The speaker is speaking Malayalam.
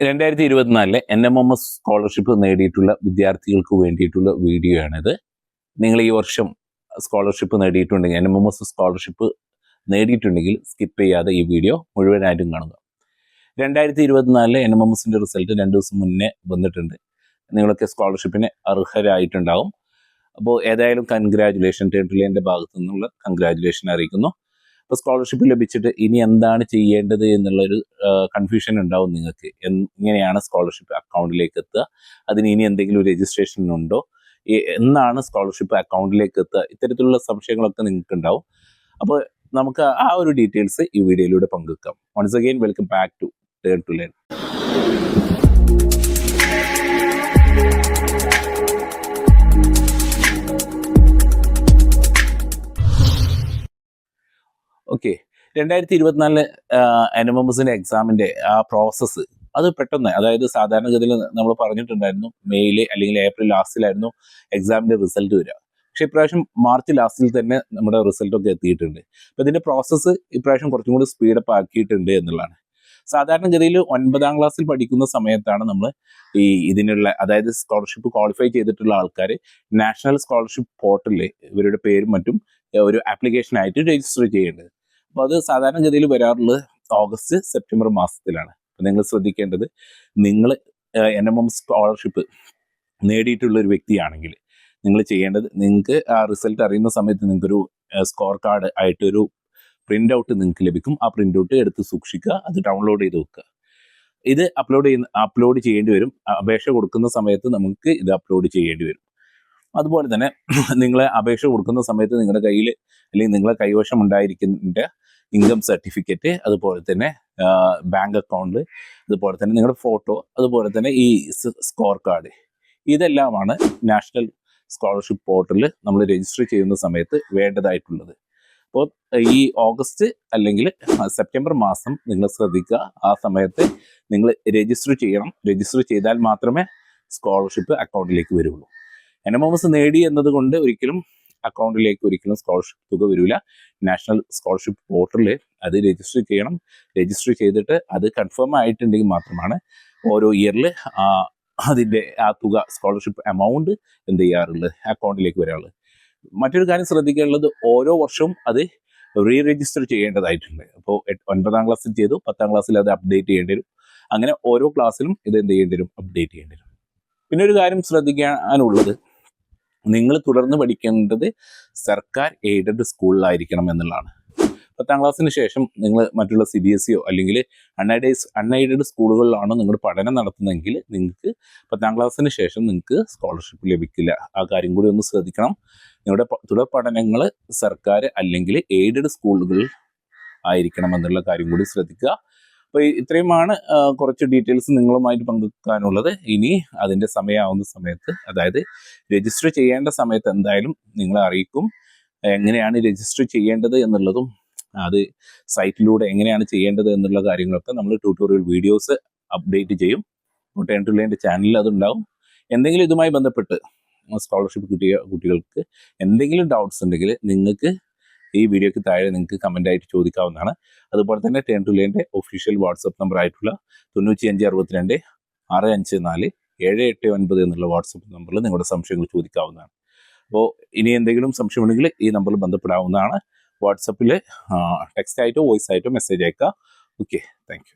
രണ്ടായിരത്തി ഇരുപത്തിനാലിലെ N M M S scholarship നേടിയിട്ടുള്ള വിദ്യാർത്ഥികൾക്ക് വേണ്ടിയിട്ടുള്ള വീഡിയോ ആണിത് നിങ്ങൾ ഈ വർഷം scholarship നേടിയിട്ടുണ്ടെങ്കിൽ N M M S scholarship നേടിയിട്ടുണ്ടെങ്കിൽ skip ചെയ്യാതെ ഈ വീഡിയോ മുഴുവനായിട്ടും കാണുക. രണ്ടായിരത്തി ഇരുപത്തിനാലിലെ എൻ എം എം എസിന്റെ റിസൾട്ട് രണ്ട് ദിവസം മുന്നേ വന്നിട്ടുണ്ട്. നിങ്ങളൊക്കെ സ്കോളർഷിപ്പിന് അർഹരായിട്ടുണ്ടാവും. അപ്പോൾ ഏതായാലും കൺഗ്രാജുലേഷൻ ടേട്ടിലേന്റെ ഭാഗത്തു നിന്നുള്ള കൺഗ്രാജുലേഷൻ അറിയിക്കുന്നു. അപ്പോൾ സ്കോളർഷിപ്പ് ലഭിച്ചിട്ട് ഇനി എന്താണ് ചെയ്യേണ്ടത് എന്നുള്ളൊരു കൺഫ്യൂഷൻ ഉണ്ടാവും നിങ്ങൾക്ക്. എങ്ങനെയാണ് സ്കോളർഷിപ്പ് അക്കൗണ്ടിലേക്ക് എത്തുക അതിന് ഇനി എന്തെങ്കിലും രജിസ്ട്രേഷൻ ഉണ്ടോ? എന്നാണ് സ്കോളർഷിപ്പ് അക്കൗണ്ടിലേക്ക് എത്തുക ഇത്തരത്തിലുള്ള സംശയങ്ങളൊക്കെ നിങ്ങൾക്ക് ഉണ്ടാവും അപ്പോൾ നമുക്ക് ആ ഒരു ഡീറ്റെയിൽസ് ഈ വീഡിയോയിലൂടെ പങ്കുവെക്കാം. Once again welcome back to turn to learn okay രണ്ടായിരത്തി ഇരുപത്തിനാലിൽ എൻ എക്സാമിന്റെ ആ പ്രോസസ്സ് അത് പെട്ടെന്ന് അതായത് സാധാരണഗതിയിൽ നമ്മൾ പറഞ്ഞിട്ടുണ്ടായിരുന്നു മെയ്യിൽ അല്ലെങ്കിൽ ഏപ്രിൽ ലാസ്റ്റിലായിരുന്നു എക്സാമിന്റെ റിസൾട്ട് വരിക. പക്ഷെ ഇപ്രാവശ്യം മാർച്ച് ലാസ്റ്റിൽ തന്നെ നമ്മുടെ റിസൾട്ടൊക്കെ എത്തിയിട്ടുണ്ട്. അപ്പൊ ഇതിന്റെ പ്രോസസ്സ് ഇപ്രാവശ്യം കുറച്ചും കൂടി സ്പീഡപ്പ് ആക്കിയിട്ടുണ്ട് എന്നുള്ളതാണ്. സാധാരണഗതിയിൽ ഒൻപതാം ക്ലാസ്സിൽ പഠിക്കുന്ന സമയത്താണ് നമ്മൾ ഈ ഇതിനുള്ള അതായത് സ്കോളർഷിപ്പ് ക്വാളിഫൈ ചെയ്തിട്ടുള്ള ആൾക്കാർ നാഷണൽ സ്കോളർഷിപ്പ് പോർട്ടലിൽ ഇവരുടെ പേരും മറ്റും ഒരു ആപ്ലിക്കേഷൻ ആയിട്ട് രജിസ്റ്റർ ചെയ്യേണ്ടത് അപ്പോൾ അത് സാധാരണഗതിയിൽ വരാറുള്ളത് ഓഗസ്റ്റ് സെപ്റ്റംബർ മാസത്തിലാണ്. അപ്പൊ നിങ്ങൾ ശ്രദ്ധിക്കേണ്ടത് നിങ്ങൾ എൻ എം എം സ്കോളർഷിപ്പ് നേടിയിട്ടുള്ള ഒരു വ്യക്തിയാണെങ്കിൽ നിങ്ങൾ ചെയ്യേണ്ടത് നിങ്ങൾക്ക് ആ റിസൾട്ട് അറിയുന്ന സമയത്ത് നിങ്ങൾക്കൊരു സ്കോർ കാർഡ് ആയിട്ടൊരു പ്രിന്റ് ഔട്ട് നിങ്ങൾക്ക് ലഭിക്കും. ആ പ്രിന്റ് ഔട്ട് എടുത്ത് സൂക്ഷിക്കുക അത് ഡൗൺലോഡ് ചെയ്ത് വെക്കുക. ഇത് അപ്ലോഡ് ചെയ്യുന്ന അപ്ലോഡ് ചെയ്യേണ്ടി വരും. അപേക്ഷ കൊടുക്കുന്ന സമയത്ത് നമുക്ക് ഇത് അപ്ലോഡ് ചെയ്യേണ്ടി വരും. അതുപോലെ തന്നെ നിങ്ങളെ അപേക്ഷ കൊടുക്കുന്ന സമയത്ത് നിങ്ങളുടെ കയ്യിൽ അല്ലെങ്കിൽ നിങ്ങളെ കൈവശം ഉണ്ടായിരിക്കുന്ന ഇൻകം സർട്ടിഫിക്കറ്റ് അതുപോലെ തന്നെ ബാങ്ക് അക്കൗണ്ട് അതുപോലെ തന്നെ നിങ്ങളുടെ ഫോട്ടോ അതുപോലെ തന്നെ ഈ സ്കോർ കാർഡ് ഇതെല്ലാമാണ് നാഷണൽ സ്കോളർഷിപ്പ് പോർട്ടലിൽ നമ്മൾ രജിസ്റ്റർ ചെയ്യുന്ന സമയത്ത് വേണ്ടതായിട്ടുള്ളത്. അപ്പോൾ ഈ ഓഗസ്റ്റ് അല്ലെങ്കിൽ സെപ്റ്റംബർ മാസം നിങ്ങൾ ശ്രദ്ധിക്കുക. ആ സമയത്ത് നിങ്ങൾ രജിസ്റ്റർ ചെയ്യണം. രജിസ്റ്റർ ചെയ്താൽ മാത്രമേ സ്കോളർഷിപ്പ് അക്കൗണ്ടിലേക്ക് വരുള്ളൂ. എൻ എം എം എസ് നേടി എന്നതുകൊണ്ട് ഒരിക്കലും അക്കൗണ്ടിലേക്ക് ഒരിക്കലും സ്കോളർഷിപ്പ് തുക വരില്ല നാഷണൽ സ്കോളർഷിപ്പ് പോർട്ടലിൽ അത് രജിസ്റ്റർ ചെയ്യണം. രജിസ്റ്റർ ചെയ്തിട്ട് അത് കൺഫേം ആയിട്ടുണ്ടെങ്കിൽ മാത്രമാണ് ഓരോ ഇയറിൽ അതിന്റെ ആ തുക സ്കോളർഷിപ്പ് എമൗണ്ട് എന്ത് ചെയ്യാറുള്ളത്? അക്കൗണ്ടിലേക്ക് വരാറുള്ളത്. മറ്റൊരു കാര്യം ശ്രദ്ധിക്കാനുള്ളത് ഓരോ വർഷവും അത് റീ രജിസ്റ്റർ ചെയ്യേണ്ടതായിട്ടുണ്ട് അപ്പോൾ ഒൻപതാം ക്ലാസ്സിൽ ചെയ്തു പത്താം ക്ലാസ്സിൽ അത് അപ്ഡേറ്റ് ചെയ്യേണ്ടി വരും. അങ്ങനെ ഓരോ ക്ലാസ്സിലും ഇത് എന്ത് ചെയ്യേണ്ടി വരും? അപ്ഡേറ്റ് ചെയ്യേണ്ടി വരും. പിന്നെ ഒരു കാര്യം ശ്രദ്ധിക്കാനുള്ളത് നിങ്ങൾ തുടർന്ന് പഠിക്കേണ്ടത് സർക്കാർ എയ്ഡഡ് സ്കൂളിലായിരിക്കണം എന്നുള്ളതാണ്. പത്താം ക്ലാസ്സിന് ശേഷം നിങ്ങൾ മറ്റുള്ള സി ബി എസ് സിയോ അല്ലെങ്കിൽ അൺഎയ്ഡൈസ് അൺഎയ്ഡഡ് സ്കൂളുകളിലാണ് നിങ്ങൾ പഠനം നടത്തുന്നതെങ്കിൽ നിങ്ങൾക്ക് പത്താം ക്ലാസ്സിന് ശേഷം നിങ്ങൾക്ക് സ്കോളർഷിപ്പ് ലഭിക്കില്ല. ആ കാര്യം കൂടി ഒന്ന് ശ്രദ്ധിക്കണം. നിങ്ങളുടെ തുടർ പഠനങ്ങൾ സർക്കാർ അല്ലെങ്കിൽ എയ്ഡഡ് സ്കൂളുകളിൽ ആയിരിക്കണം എന്നുള്ള കാര്യം കൂടി ശ്രദ്ധിക്കുക. അപ്പോൾ ഇത്രയുമാണ് കുറച്ച് ഡീറ്റെയിൽസ് നിങ്ങളുമായിട്ട് പങ്കുവെക്കാനുള്ളത്. ഇനി അതിന്റെ സമയമാവുന്ന സമയത്ത് അതായത് രജിസ്റ്റർ ചെയ്യേണ്ട സമയത്ത് എന്തായാലും നിങ്ങളെ അറിയിക്കും. എങ്ങനെയാണ് രജിസ്റ്റർ ചെയ്യേണ്ടത് എന്നുള്ളതും അത് സൈറ്റിലൂടെ എങ്ങനെയാണ് ചെയ്യേണ്ടത് എന്നുള്ള കാര്യങ്ങളൊക്കെ നമ്മൾ ട്യൂട്ടോറിയൽ വീഡിയോസ് അപ്ഡേറ്റ് ചെയ്യും. മുട്ടേൺ ടു ലേന്റെ ചാനലിൽ അതുണ്ടാവും. എന്തെങ്കിലും ഇതുമായി ബന്ധപ്പെട്ട് സ്കോളർഷിപ്പ് കിട്ടിയ കുട്ടികൾക്ക് എന്തെങ്കിലും ഡൗട്ട്സ് ഉണ്ടെങ്കിൽ നിങ്ങൾക്ക് ഈ വീഡിയോക്ക് താഴെ നിങ്ങൾക്ക് കമന്റ് ആയിട്ട് ചോദിക്കാവുന്നതാണ്. അതുപോലെ തന്നെ ടെൻ ടു ലേന്റെ ഒഫീഷ്യൽ വാട്സപ്പ് നമ്പർ ആയിട്ടുള്ള തൊണ്ണൂറ്റി അഞ്ച് അറുപത്തിരണ്ട് ആറ് അഞ്ച് നാല് ഏഴ് എട്ട് ഒൻപത് എന്നുള്ള വാട്സപ്പ് നമ്പറിൽ നിങ്ങളുടെ സംശയങ്ങൾ ചോദിക്കാവുന്നതാണ്. അപ്പോൾ ഇനി എന്തെങ്കിലും സംശയമുണ്ടെങ്കിൽ ഈ നമ്പറിൽ ബന്ധപ്പെടാവുന്നതാണ്. വാട്സപ്പിൽ ടെക്സ്റ്റ് ആയിട്ടോ വോയിസ് ആയിട്ടോ മെസ്സേജ് അയക്കുക ഓക്കെ താങ്ക്